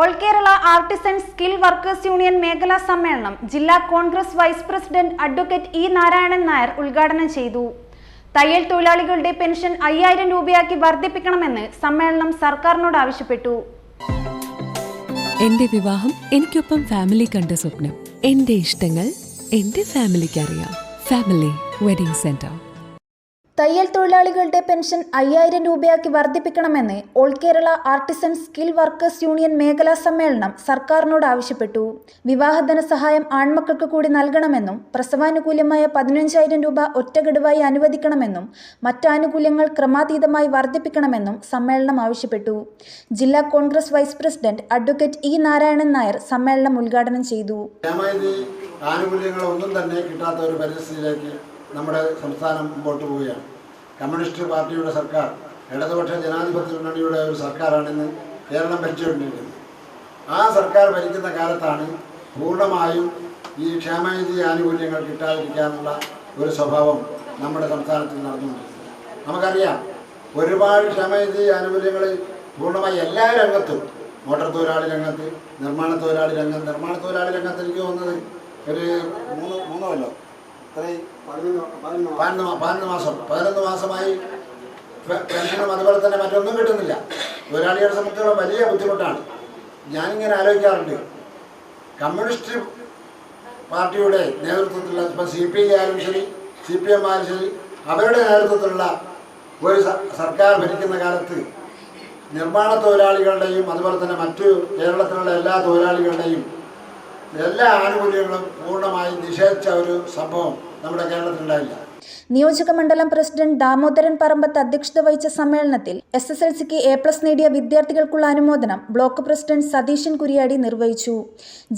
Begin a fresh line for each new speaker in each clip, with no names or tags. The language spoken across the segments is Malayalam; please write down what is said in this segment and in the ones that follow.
All Kerala artisan skill workers union മേഖലാ സമ്മേളനം ജില്ലാ Congress vice president advocate E Narayanan Nair ഉദ്ഘാടനം ചെയ്തു. തയ്യൽ തൊഴിലാളികളുടെ പെൻഷൻ അയ്യായിരം രൂപയാക്കി വർദ്ധിപ്പിക്കണമെന്ന് സമ്മേളനം സർക്കാരിനോട് ആവശ്യപ്പെട്ടു.
എന്റെ വിവാഹം എനിക്കൊപ്പം ഫാമിലി കണ്ട സ്വപ്നം. എന്റെ ഇഷ്ടങ്ങൾ എന്റെ ഫാമിലിക്ക് അറിയാം ഫാമിലി വെഡിംഗ് സെന്റർ.
തയ്യൽ തൊഴിലാളികളുടെ പെൻഷൻ അയ്യായിരം രൂപയാക്കി വർദ്ധിപ്പിക്കണമെന്ന് all Kerala artisan skill workers union മേഖലാ സമ്മേളനം സർക്കാരിനോട് ആവശ്യപ്പെട്ടു. വിവാഹധന ധനസഹായം ആൺമക്കൾക്ക് കൂടി നൽകണമെന്നും പ്രസവാനുകൂല്യമായ പതിനഞ്ചായിരം രൂപ ഒറ്റഗഡുവായി അനുവദിക്കണമെന്നും മറ്റാനുകൂല്യങ്ങൾ ക്രമാതീതമായി വർദ്ധിപ്പിക്കണമെന്നും സമ്മേളനം ആവശ്യപ്പെട്ടു. ജില്ലാ Congress vice president advocate E Narayanan Nair സമ്മേളനം ഉദ്ഘാടനം ചെയ്തു.
ആനുകൂല്യങ്ങളൊന്നും തന്നെ കിട്ടാത്ത ഒരു പരിസ്ഥിതിയിലേക്ക് നമ്മുടെ സംസ്ഥാനം മുമ്പോട്ട് പോവുകയാണ്. കമ്മ്യൂണിസ്റ്റ് പാർട്ടിയുടെ സർക്കാർ ഇടതുപക്ഷ ജനാധിപത്യ മുന്നണിയുടെ ഒരു സർക്കാരാണ് ഇന്ന് കേരളം ഭരിച്ചുകൊണ്ടിരിക്കുന്നത്. ആ സർക്കാർ ഭരിക്കുന്ന കാലത്താണ് പൂർണമായും ഈ ക്ഷേമനിധി ആനുകൂല്യങ്ങൾ കിട്ടാതിരിക്കാനുള്ള ഒരു സ്വഭാവം നമ്മുടെ സംസ്ഥാനത്തിൽ നടന്നുകൊണ്ടിരിക്കുന്നത്. നമുക്കറിയാം ഒരുപാട് ക്ഷേമനിധി ആനുകൂല്യങ്ങൾ പൂർണമായി എല്ലാ രംഗത്തും മോട്ടോർ തൊഴിലാളി രംഗത്ത് നിർമ്മാണ തൊഴിലാളി രംഗം നിർമ്മാണ തൊഴിലാളി രംഗത്ത് എനിക്ക് തോന്നുന്നത് ഒരു മൂന്ന് മൂന്നോ പതിനൊന്ന് മാസം. പതിനൊന്ന് മാസമായി പെൻഷനും അതുപോലെ തന്നെ മറ്റൊന്നും കിട്ടുന്നില്ല. തൊഴിലാളികളെ സംബന്ധിച്ചുള്ള വലിയ ബുദ്ധിമുട്ടാണ്. ഞാനിങ്ങനെ ആലോചിക്കാറുണ്ട്. കമ്മ്യൂണിസ്റ്റ് പാർട്ടിയുടെ നേതൃത്വത്തിലുള്ള ഇപ്പം സി പി ഐ ആയാലും ശരി സി പി എം ആയാലും ശരി അവരുടെ നേതൃത്വത്തിലുള്ള ഒരു സർക്കാർ ഭരിക്കുന്ന കാലത്ത് നിർമ്മാണ തൊഴിലാളികളുടെയും അതുപോലെ തന്നെ മറ്റു കേരളത്തിലുള്ള എല്ലാ തൊഴിലാളികളുടെയും എല്ലാ ആനുകൂല്യങ്ങളും പൂർണമായി നിഷേധിച്ച ഒരു സംഭവം നമ്മുടെ കേരളത്തിലുണ്ടായില്ല.
നിയോജക മണ്ഡലം പ്രസിഡന്റ് ദാമോദരൻ പറമ്പത്ത് അധ്യക്ഷത വഹിച്ച സമ്മേളനത്തിൽ എസ് എസ് എൽ സിക്ക് എ പ്ലസ് നേടിയ വിദ്യാർത്ഥികൾക്കുള്ള അനുമോദനം ബ്ലോക്ക് പ്രസിഡന്റ് സതീശൻ കുരിയാടി നിർവഹിച്ചു.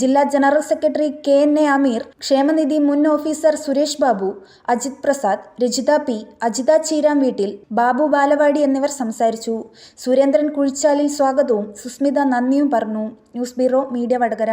ജില്ലാ general secretary K N A Ameer ക്ഷേമനിധി മുൻ ഓഫീസർ സുരേഷ് ബാബു അജിത് പ്രസാദ് രജിത പി അജിത ചീരാം വീട്ടിൽ ബാബു ബാലവാടി എന്നിവർ സംസാരിച്ചു. സുരേന്ദ്രൻ കുഴിച്ചാലിൽ സ്വാഗതവും സുസ്മിത നന്ദിയും പറഞ്ഞു. News bureau media Vadakara.